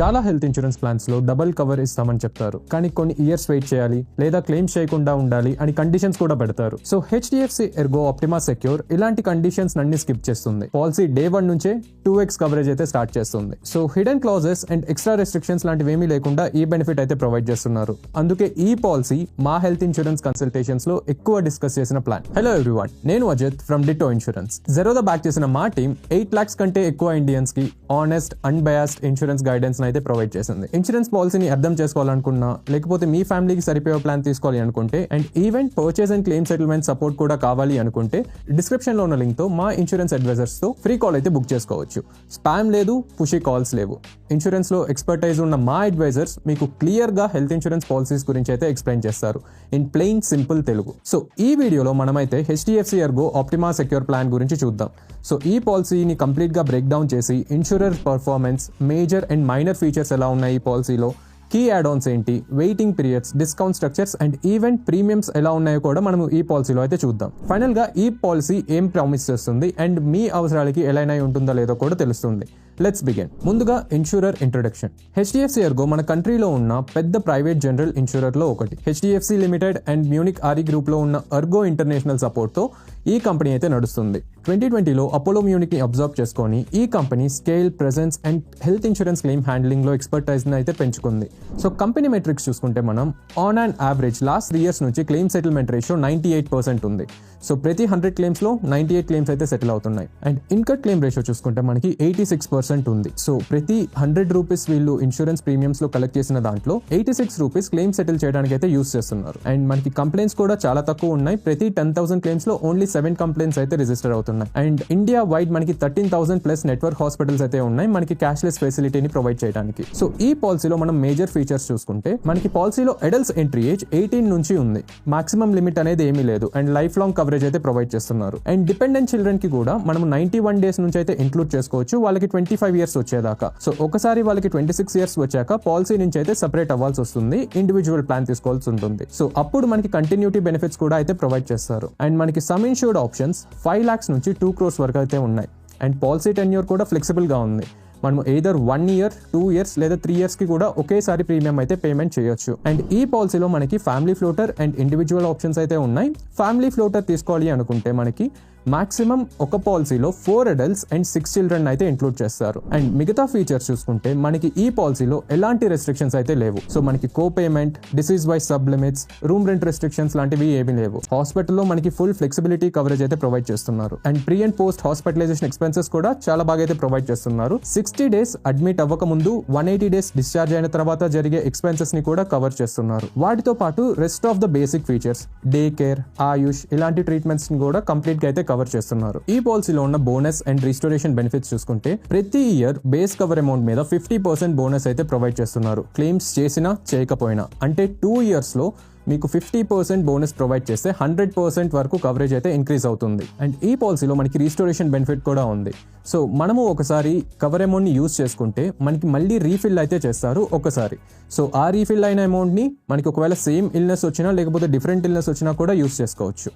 చాలా health insurance ప్లాన్స్లో double cover ఇస్తామని చెప్తారు. కానీ కొన్ని ఇయర్స్ వెయిట్ చేయాలి లేదా క్లెయిమ్స్ చేయకుండా ఉండాలి అని కండిషన్స్ కూడా పెడతారు. So HDFC ERGO Optima Secure ఇలాంటి కండిషన్స్ అన్ని స్కిప్ చేస్తుంది. పాలసీ డే వన్ నుంచే టూ ఎక్స్ కవరేజ్ అయితే స్టార్ట్ చేస్తుంది. So hidden clauses and extra restrictions లాంటివి ఏమీ లేకుండా ఈ బెనిఫిట్ అయితే ప్రొవైడ్ చేస్తున్నారు. అందుకే ఈ పాలసీ మా హెల్త్ ఇన్సూరెన్స్ కన్సల్టేషన్స్లో ఎక్కువ డిస్కస్ చేసిన ప్లాన్. హలో ఎవ్రీవన్ నేను Ajith from Ditto insurance Zerodha back చేసిన మా టీం ఎయిట్ లాక్స్ కంటే ఎక్కువ ఇండియన్స్కి ఆనెస్ట్ అన్బయాస్డ్ ఇన్సూరెన్స్ గైడెన్స్ అయితే ప్రొవైడ్ చేసింది. ఇన్సూరెన్స్ పాలసీని అర్థం చేసుకోవాలనుకున్నా లేకపోతే మీ ఫ్యామిలీకి సరిపోయే ప్లాన్ తీసుకోవాలి అనుకుంటే and event purchase and claim settlement support కూడా కావాలి అనుకుంటే డిస్క్రిప్షన్లో ఉన్న లింక్తో మా ఇన్సూరెన్స్ అడ్వైజర్స్తో ఫ్రీ కాల్ అయితే బుక్ చేసుకోవచ్చు. స్పామ్ లేదు పుషి కాల్స్ లేవు. ఇన్సూరెన్స్లో ఎక్స్పర్టైజ్ ఉన్న మా అడ్వైజర్స్ మీకు క్లియర్గా హెల్త్ ఇన్సూరెన్స్ పాలసీస్ గురించి అయితే ఎక్స్ప్లెయిన్ చేస్తారు. In plain simple Telugu. So ఈ వీడియోలో మనమైతే HDFC ERGO Optima Secure plan గురించి చూద్దాం. సో ఈ పాలసీని కంప్లీట్గా బ్రేక్ డౌన్ చేసి insurance performance major and minor features ఎలా ఉన్నాయి ఈ పాలసీలో కీ యాడ్ఆన్స్ ఏంటి? Waiting periods discount structures and even premiums ఎలా ఉన్నాయో కూడా మనం ఈ పాలసీలో అయితే చూద్దాం. ఫైనల్గా ఈ పాలసీ ఏం ప్రామిస్ చేస్తుంది? అండ్ మీ అవసరాలకి ఎలా ఉంటుందో లేదో కూడా తెలుస్తుంది. లెట్స్ బిగిన్ ముందుగా ఇన్సూరర్ ఇంట్రొడక్షన్ హెచ్డిఎఫ్సి ఎర్గో మన కంట్రీలో ఉన్న పెద్ద ప్రైవేట్ జనరల్ ఇన్సూరర్లో ఒకటి హెచ్డిఎఫ్సి లిమిటెడ్ అండ్ మ్యూనిక్ ఆరి గ్రూప్లో ఉన్న అర్గో ఇంటర్నేషనల్ సపోర్ట్తో ఈ కంపెనీ అయితే నడుస్తుంది. ట్వంటీ ట్వంటీలో అపోలో మ్యూనిక్ని అబ్జర్వ్ చేసుకొని ఈ company scale presence and health insurance claim హ్యాండ్లింగ్లో expertise అయితే పెంచుకుంది. సో కంపెనీ మెట్రిక్స్ చూసుకుంటే మనం on and average last three years నుంచి claim settlement ratio ninety eight percent ఉంది. సో ప్రతి హండ్రెడ్ క్లెయిమ్స్లో నైంటీ ఎయిట్ క్లెయిమ్స్ అయితే సెటిల్ అవుతున్నాయి. అండ్ ఇన్కట్ క్లెయిమ్ రేషియో చూసుకుంటే మనకి ఎయిటీ సిక్స్ పర్సెంట్ ఉంది. సో ప్రతి హండ్రెడ్ రూపీస్ వీళ్ళు ఇన్సూరెన్స్ ప్రీమియమ్స్లో కలెక్ట్ చేసిన దాంట్లో eighty six rupees claim settle చేయడానికి అయితే యూస్ చేస్తున్నారు. అండ్ మనకి కంప్లైంట్స్ కూడా చాలా తక్కువ ఉన్నాయి. ప్రతి టెన్ థౌసండ్ క్లెయిమ్స్లో ఓన్లీ సెవెన్ కంప్లైంట్స్ అయితే రిజిస్టర్ అవుతున్నాయి. అండ్ ఇండియా వైడ్ మనకి thirteen thousand plus network hospitals అయితే ఉన్నాయి మనకి క్యాష్లెస్ ఫెసిలిటీని ప్రొవైడ్ చేయడానికి. సో ఈ పాలసీలో మనం మేజర్ ఫీచర్స్ చూసుకుంటే మనకి పాలసీలో అడల్ట్స్ ఎంట్రీ ఏజ్ ఎయిటీన్ నుంచి ఉంది. మాక్సిమం లిమిట్ అనేది ఏమీ లేదు. అండ్ లైఫ్ లాంగ్ కవరేజ్ అయితే ప్రొవైడ్ చేస్తున్నారు. అండ్ డిపెండెంట్ చిల్డ్రన్కి కూడా మనం నైన్టీ వన్ డేస్ నుంచి అయితే ఇంక్లూడ్ చేసుకోవచ్చు. వాళ్ళకి ట్వంటీ ఫైవ్ ఇయర్స్ వచ్చేదాకా. సో ఒకసారి వాళ్ళకి ట్వంటీ సిక్స్ ఇయర్స్ వచ్చాక పాలసీ నుంచి అయితే సెపరేట్ అవ్వాల్సి వస్తుంది. ఇండివిజువల్ ప్లాన్ తీసుకోవాల్సి ఉంటుంది. సో అప్పుడు మనకి కంటిన్యూటీ బెనిఫిట్స్ కూడా అయితే ప్రొవైడ్ చేస్తారు. అండ్ మనకి sum insured options five lakhs నుంచి టూ క్రోర్స్ వరకు అయితే ఉన్నాయి. అండ్ పాలసీ టెన్యూర్ కూడా ఫ్లెక్సిబుల్గా ఉంది. మనం either one year two years లేదా త్రీ ఇయర్స్కి కూడా ఒకేసారి ప్రీమియం అయితే పేమెంట్ చేయొచ్చు. అండ్ ఈ పాలసీలో మనకి family floater and individual options అయితే ఉన్నాయి. ఫ్యామిలీ ఫ్లోటర్ తీసుకోవాలి అనుకుంటే మనకి మాక్సిమం ఒక పాలసీలో four adults and six children అయితే ఇంక్లూడ్ చేస్తారు. అండ్ మిగతా ఫీచర్స్ చూసుకుంటే మనకి ఈ పాలసీలో ఎలాంటి రెస్ట్రిక్షన్స్ అయితే లేవు. సో మనకి co payment disease wise sub limits room rent restrictions లాంటివి ఏమీ లేవు. హాస్పిటల్లో మనకి ఫుల్ ఫ్లెక్సిబిలిటీ కవరేజ్ అయితే ప్రొవైడ్ చేస్తున్నారు. And pre and post hospitalisation expenses కూడా చాలా బాగా అయితే ప్రొవైడ్ చేస్తున్నారు. సిక్స్టీ డేస్ అడ్మిట్ అవ్వక ముందు వన్ ఎయిటీ డేస్ డిశ్చార్జ్ అయిన తర్వాత జరిగే ఎక్స్పెన్సెస్ని కూడా కవర్ చేస్తున్నారు. వాటితో పాటు rest of the basic features day care AYUSH ఇలాంటి ట్రీట్మెంట్స్ని కూడా కంప్లీట్గా అయితే కవర్ చేస్తున్నారు. ఈ పాలసీలో ఉన్న బోనస్ అండ్ రిస్టోరేషన్ బెనిఫిట్స్ చూసుకుంటే ప్రతి ఇయర్ బేస్ కవర్ అమౌంట్ మీద ఫిఫ్టీ పర్సెంట్ బోనస్ అయితే ప్రొవైడ్ చేస్తున్నారు. క్లెయిమ్స్ చేసినా చేయకపోయినా. అంటే టూ ఇయర్స్లో మీకు ఫిఫ్టీ పర్సెంట్ బోనస్ ప్రొవైడ్ చేస్తే హండ్రెడ్ పర్సెంట్ వరకు కవరేజ్ అయితే ఇంక్రీజ్ అవుతుంది. అండ్ ఈ పాలసీలో మనకి రీస్టోరేషన్ బెనిఫిట్ కూడా ఉంది. సో మనము ఒకసారి కవర్ అమౌంట్ని యూస్ చేసుకుంటే మనకి మళ్ళీ రీఫిల్ అయితే చేస్తారు ఒకసారి. సో ఆ రీఫిల్ అయిన అమౌంట్ని మనకి ఒకవేళ సేమ్ ఇల్నెస్ వచ్చినా లేకపోతే డిఫరెంట్ ఇల్నెస్ వచ్చినా కూడా యూస్ చేసుకోవచ్చు.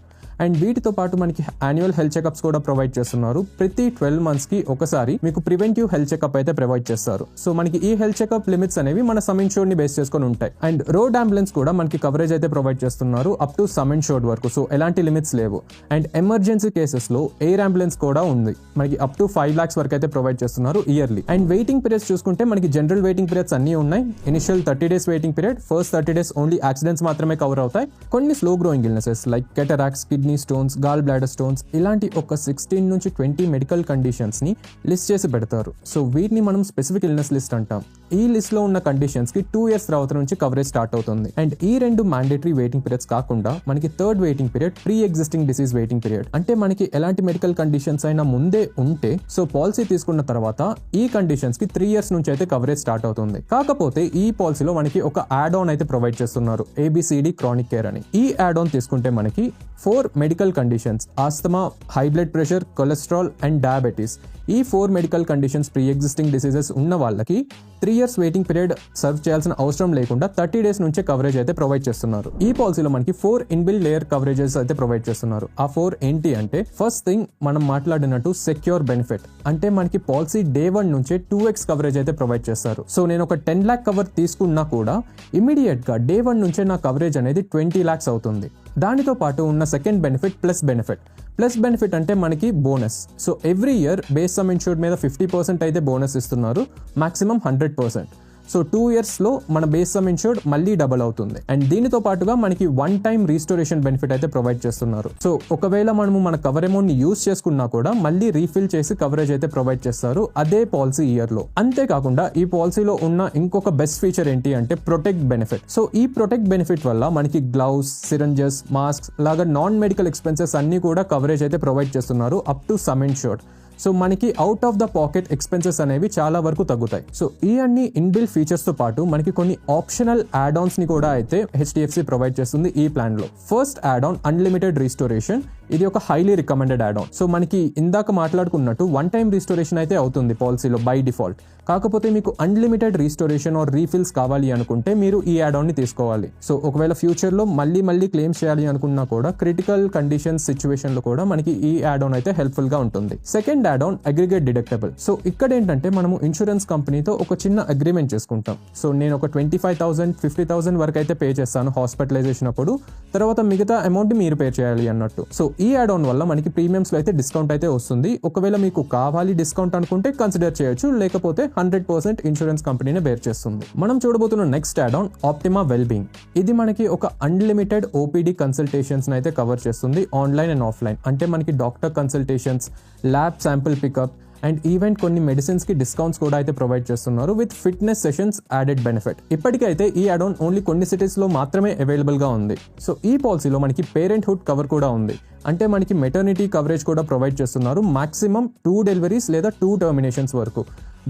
అండ్ వీటితో పాటు మనకి యాన్యువల్ హెల్త్ చెకప్స్ కూడా ప్రొవైడ్ చేస్తున్నారు. ప్రతి ట్వెల్వ్ మంత్స్కి ఒకసారి మీకు ప్రివెంటివ్ హెల్త్ చెకప్ అయితే ప్రొవైడ్ చేస్తారు. సో మనకి ఈ హెల్త్ చెకప్ లిమిట్స్ అనేవి మన సమ్ ఇన్షూర్డ్ని బేస్ చేసుకొని ఉంటాయి. అండ్ రోడ్ అంబులెన్స్ కూడా మనకి కవరేజ్ అయితే ప్రొవైడ్ చేస్తున్నారు అప్ టు సమ్ ఇన్షోర్డ్ వరకు. సో ఎలాంటి లిమిట్స్ లేవు. అండ్ ఎమర్జెన్సీ కేసెస్లో ఎయిర్ అంబులెన్స్ కూడా ఉంది. మనకి అప్ టు ఫైవ్ లాక్స్ వరకు అయితే ప్రొవైడ్ చేస్తున్నారు ఇయర్లీ అండ్ వెయిటింగ్ పీరియడ్స్ చూసుకుంటే మనకి జనరల్ వెయిటింగ్ పీరియడ్స్ అన్ని ఉన్నాయి. Initial thirty days waiting period first thirty days only accidents మాత్రమే కవర్ అవుతాయి. కొన్ని slow growing illnesses like cataracts kidney stones gall bladder stones ఇలాంటి ఒక సిక్స్టీన్ నుంచి ట్వంటీ మెడికల్ కండిషన్స్ని లిస్ట్ చేసి పెడతారు. సో వీటిని మనం స్పెసిఫిక్ ఇల్నెస్ లిస్ట్ అంటాం. ఈ లిస్ట్లో ఉన్న కండిషన్స్కి టూ ఇయర్స్ తర్వాత నుంచి కవరేజ్ స్టార్ట్ అవుతుంది. అండ్ ఈ రెండు మ్యాండేటరీ వెయిటింగ్ పీరియడ్స్ కాకుండా మనకి third waiting period pre existing disease waiting period అంటే మనకి ఎలాంటి మెడికల్ కండిషన్స్ అయినా ముందే ఉంటే సో పాలసీ తీసుకున్న తర్వాత ఈ కండిషన్స్కి త్రీ ఇయర్స్ నుంచి అయితే కవరేజ్ స్టార్ట్ అవుతుంది. కాకపోతే ఈ పాలసీలో మనకి ఒక యాడ్ ఆన్ అయితే ప్రొవైడ్ చేస్తున్నారు ఏబిసిడి క్రానిక్ కేర్ అని. ఈ యాడ్ ఆన్ తీసుకుంటే మనకి four medical conditions asthma high blood pressure cholesterol and diabetes ఈ four medical conditions pre existing diseases ఉన్న వాళ్ళకి three years waiting period serve చేయాల్సిన అవసరం లేకుండా థర్టీ డేస్ నుంచే కవరేజ్ అయితే ప్రొవైడ్ చేస్తున్నారు. ఈ పాలసీలో మనకి ఫోర్ ఇన్బిల్ లేయర్ కవరేజెస్ అయితే ప్రొవైడ్ చేస్తున్నారు. ఆ ఫోర్ ఏంటి అంటే ఫస్ట్ థింగ్ మనం మాట్లాడినట్టు సెక్యూర్ బెనిఫిట్. అంటే మనకి పాలసీ డే వన్ నుంచే టూ ఎక్స్ కవరేజ్ అయితే ప్రొవైడ్ చేస్తారు. సో నేను ఒక టెన్ ల్యాక్ కవర్ తీసుకున్నా కూడా ఇమీడియట్గా డే వన్ నుంచే నా కవరేజ్ అనేది ట్వంటీ ల్యాక్స్ అవుతుంది. దానితో పాటు ఉన్న second benefit plus benefit plus benefit అంటే మనకి bonus so every year base sum insured మీద ఫిఫ్టీ పర్సెంట్ అయితే బోనస్ ఇస్తున్నారు. Maximum hundred percent so two ఇయర్స్లో మన బేస్ సమ్ ఇన్షూర్డ్ మళ్ళీ డబల్ అవుతుంది. అండ్ దీనితో పాటుగా మనకి వన్ టైం రీస్టోరేషన్ బెనిఫిట్ అయితే ప్రొవైడ్ చేస్తున్నారు. సో ఒకవేళ మనము మన కవర్ అమౌంట్ని యూస్ చేసుకున్నా కూడా మళ్ళీ రీఫిల్ చేసి కవరేజ్ అయితే ప్రొవైడ్ చేస్తారు అదే పాలసీ ఇయర్లో. అంతేకాకుండా ఈ పాలసీలో ఉన్న ఇంకొక బెస్ట్ ఫీచర్ ఏంటి అంటే ప్రొటెక్ట్ బెనిఫిట్. సో ఈ ప్రొటెక్ట్ బెనిఫిట్ వల్ల మనకి గ్లౌస్ సిరంజెస్ మాస్క్ లాగా నాన్ మెడికల్ ఎక్స్పెన్సెస్ అన్ని కూడా కవరేజ్ అయితే ప్రొవైడ్ చేస్తున్నారు up to sum insured so మనకి out of the pocket expenses అనేవి చాలా వరకు తగ్గుతాయి. సో ఈ అన్ని ఇన్బిల్ ఫీచర్స్తో పాటు మనకి కొన్ని ఆప్షనల్ యాడ్ ఆన్స్ని కూడా అయితే హెచ్డిఎఫ్సి ప్రొవైడ్ చేస్తుంది ఈ ప్లాన్లో. First add on unlimited restoration ఇది ఒక highly recommended add on so మనకి ఇందాక మాట్లాడుకున్నట్టు వన్ టైం రీస్టోరేషన్ అయితే అవుతుంది పాలసీలో బై డిఫాల్ట్ కాకపోతే మీకు అన్లిమిటెడ్ రీస్టోరేషన్ ఆర్ రీఫిల్స్ కావాలి అనుకుంటే మీరు ఈ యాడ్ని తీసుకోవాలి. సో ఒకవేళ ఫ్యూచర్లో మళ్ళీ మళ్ళీ క్లెయిమ్ చేయాలి అనుకున్నా కూడా క్రిటికల్ కండిషన్స్ సిచ్యువేషన్లో కూడా మనకి ఈ యాడ్ ఆన్ అయితే హెల్ప్ఫుల్గా ఉంటుంది. Second add on aggregate deductible so ఇక్కడ ఏంటంటే మనము ఇన్సూరెన్స్ కంపెనీతో ఒక చిన్న అగ్రిమెంట్ చేసుకుంటాం. సో నేను ఒక twenty five thousand fifty thousand వరకు అయితే పే చేస్తాను హాస్పిటలైజేషన్ అప్పుడు. తర్వాత మిగతా అమౌంట్ మీరు పే చేయాలి అన్నట్టు. సో ఈ యాడ్ ఆన్ వల్ల మనకి ప్రీమియమ్స్లో అయితే డిస్కౌంట్ అయితే వస్తుంది. ఒకవేళ మీకు కావాలి డిస్కౌంట్ అనుకుంటే కన్సిడర్ చేయొచ్చు. లేకపోతే హండ్రెడ్ పర్సెంట్ ఇన్సూరెన్స్ కంపెనీనే బేర్ చేస్తుంది. మనం చూడబోతున్న next add on Optima Wellbeing ఇది మనకి ఒక అన్లిమిటెడ్ ఓపీడీ కన్సల్టేషన్స్ అయితే కవర్ చేస్తుంది ఆన్లైన్ అండ్ ఆఫ్లైన్ అంటే మనకి doctor consultations lab sample pickup and even కొన్ని మెడిసిన్స్కి డిస్కౌంట్స్ కూడా అయితే ప్రొవైడ్ చేస్తున్నారు with fitness sessions added benefit ఇప్పటికైతే ఈ అడోన్ ఓన్లీ కొన్ని సిటీస్లో మాత్రమే అవైలబుల్గా ఉంది. సో ఈ పాలసీలో మనకి పేరెంట్ హుడ్ కవర్ కూడా ఉంది. అంటే మనకి మెటర్నిటీ కవరేజ్ కూడా ప్రొవైడ్ చేస్తున్నారు మాక్సిమం టూ డెలివరీస్ లేదా టూ టర్మినేషన్స్ వరకు.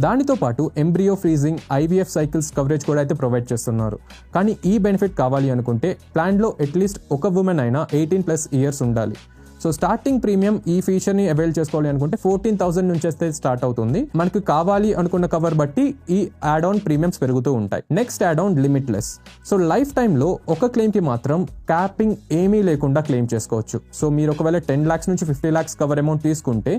దానితో పాటు embryo freezing IVF cycles coverage కూడా అయితే ప్రొవైడ్ చేస్తున్నారు. కానీ ఈ బెనిఫిట్ కావాలి అనుకుంటే ప్లాన్లో అట్లీస్ట్ ఒక ఉమెన్ అయినా ఎయిటీన్ ప్లస్ ఇయర్స్ ఉండాలి. సో స్టార్టింగ్ ప్రీమియం ఈ ఫీచర్ని అవైల్ చేసుకోవాలి అనుకుంటే ఫోర్టీన్ థౌసండ్ నుంచి అయితే స్టార్ట్ అవుతుంది. మనకు కావాలి అనుకున్న కవర్ బట్టి ఈ యాడ్ ఆన్ ప్రీమియమ్స్ పెరుగుతూ ఉంటాయి. Next add on limitless so life టైంలో ఒక క్లెయిమ్కి మాత్రం క్యాపింగ్ ఏమీ లేకుండా క్లెయిమ్ చేసుకోవచ్చు. సో మీరు ఒకవేళ టెన్ లాక్స్ నుంచి ఫిఫ్టీ లాక్స్ కవర్ అమౌంట్ తీసుకుంటే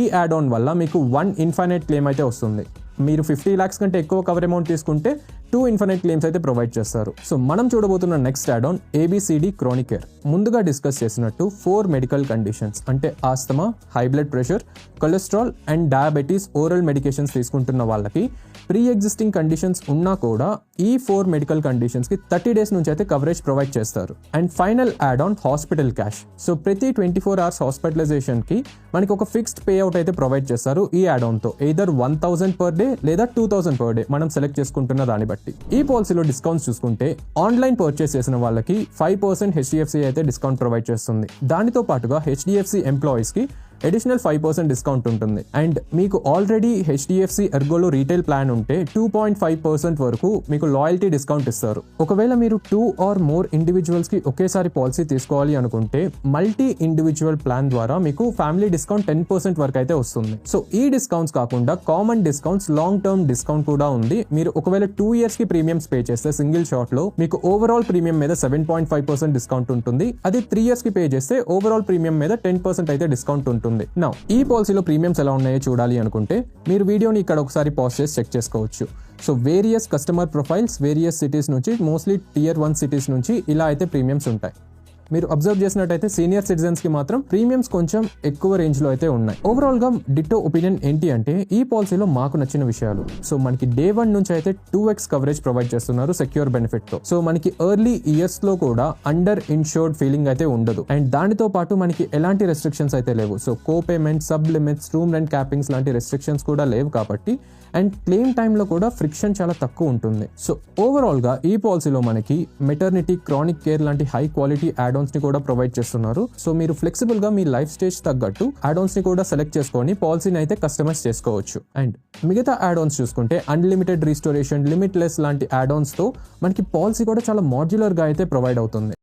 ఈ యాడ్ ఆన్ వల్ల మీకు వన్ ఇన్ఫైనైట్ క్లెయిమ్ అయితే వస్తుంది. మీరు ఫిఫ్టీ ల్యాక్స్ కంటే ఎక్కువ కవర్ అమౌంట్ తీసుకుంటే టూ ఇన్ఫినైట్ క్లెయిమ్స్ అయితే ప్రొవైడ్ చేస్తారు. సో మనం చూడబోతున్న next add on A B C D ChroniCare ముందుగా డిస్కస్ చేసినట్టు ఫోర్ మెడికల్ కండిషన్స్ అంటే asthma high blood pressure cholesterol and diabetes oral medications తీసుకుంటున్న వాళ్ళకి ప్రీ ఎగ్జిస్టింగ్ కండిషన్స్ ఉన్నా కూడా ఈ ఫోర్ మెడికల్ కండిషన్స్కి థర్టీ డేస్ నుంచి అయితే కవరేజ్ ప్రొవైడ్ చేస్తారు. And final add on hospital cash so ప్రతి ట్వంటీ ఫోర్ అవర్స్ హాస్పిటలైజేషన్కి మనకి ఒక ఫిక్స్డ్ పే అవుట్ అయితే ప్రొవైడ్ చేస్తారు ఈ add ఆన్తో. Either one thousand per day లేదా టూ థౌసండ్ పర్ డే మనం సెలెక్ట్ చేసుకుంటున్న దాన్ని బట్టి. ఈ పాలసీలో డిస్కౌంట్స్ చూసుకుంటే ఆన్లైన్ పర్చేస్ చేసిన వాళ్ళకి ఫైవ్ పర్సెంట్ హెచ్డిఎఫ్సి అయితే డిస్కౌంట్ ప్రొవైడ్ చేస్తుంది. దానితో పాటుగా హెచ్డిఎఫ్సి ఎంప్లాయీస్కి అడిషనల్ ఫైవ్ పర్సెంట్ డిస్కౌంట్ ఉంటుంది. అండ్ మీకు ఆల్రెడీ హెచ్డిఎఫ్సి ఎర్గోలో రీటైల్ ప్లాన్ ఉంటే టూ పాయింట్ ఫైవ్ పర్సెంట్ వరకు మీకు లాయల్టీ డిస్కౌంట్ ఇస్తారు. ఒకవేళ మీరు టూ ఆర్ మోర్ ఇండివిజువల్స్కి ఒకేసారి పాలసీ తీసుకోవాలి అనుకుంటే మల్టీ ఇండివిజువల్ ప్లాన్ ద్వారా మీకు ఫ్యామిలీ డిస్కౌంట్ టెన్ పర్సెంట్ వరకు అయితే వస్తుంది. సో ఈ డిస్కౌంట్స్ కాకుండా common discounts long term discount కూడా ఉంది. మీరు ఒకవేళ టూ ఇయర్స్కి ప్రీమియమ్స్ పే చేస్తే సింగిల్ షాట్లో మీకు ఓవరాల్ ప్రీమియం మీద seven point five percent discount ఉంటుంది. అది త్రీ ఇయర్స్కి పే చేస్తే ఓవరాల్ ప్రీమియం మీద టెన్ పర్సెంట్ అయితే డిస్కౌంట్ ఉంటుంది. నా ఈ పాలసీలో ప్రీమియమ్స్ ఎలా ఉన్నాయో చూడాలి అనుకుంటే మీరు వీడియోని ఇక్కడ ఒకసారి పాజ్ చేసి చెక్ చేసుకోవచ్చు. So various customer profiles various cities నుంచి మోస్ట్లీ టియర్ వన్ సిటీస్ నుంచి ఇలా అయితే ప్రీమియమ్స్ ఉంటాయి. మీరు అబ్జర్వ్ చేసినట్టయితే సీనియర్ సిటిజన్స్కి మాత్రం ప్రీమియమ్స్ కొంచెం ఎక్కువ రేంజ్లో అయితే ఉన్నాయి. ఓవరాల్గా డిట్టో ఒపీనియన్ ఏంటి అంటే ఈ పాలసీలో మాకు నచ్చిన విషయాలు. సో మనకి డే వన్ నుంచి అయితే టూ ఎక్స్ కవరేజ్ ప్రొవైడ్ చేస్తున్నారు సెక్యూర్ బెనిఫిట్తో సో మనకి ఎర్లీ ఇయర్స్లో కూడా అండర్ ఇన్షోర్డ్ ఫీలింగ్ అయితే ఉండదు. అండ్ దానితో పాటు మనకి ఎలాంటి రెస్ట్రిక్షన్స్ అయితే లేవు. So co payment sub limits room rent cappings లాంటి రెస్ట్రిక్షన్స్ కూడా లేవు కాబట్టి అండ్ క్లెయిమ్ టైంలో కూడా ఫ్రిక్షన్ చాలా తక్కువ ఉంటుంది. సో ఓవరాల్గా ఈ పాలసీలో మనకి మెటర్నిటీ క్రానిక్ కేర్ లాంటి హై క్వాలిటీ యాడ్ యాడోన్స్ని కూడా ప్రొవైడ్ చేస్తున్నారు. సో మీరు ఫ్లెక్సిబుల్గా మీ లైఫ్ స్టేజ్ తగ్గట్టు యాడోన్స్ని కూడా సెలెక్ట్ చేసుకొని పాలసీని అయితే కస్టమైజ్ చేసుకోవచ్చు. అండ్ మిగతా యాడోన్స్ చూసుకుంటే అన్లిమిటెడ్ రీస్టోరేషన్ లిమిట్ లెస్ లాంటి యాడోన్స్తో మనకి పాలసీ కూడా చాలా మాడ్యులర్గా అయితే ప్రొవైడ్ అవుతుంది.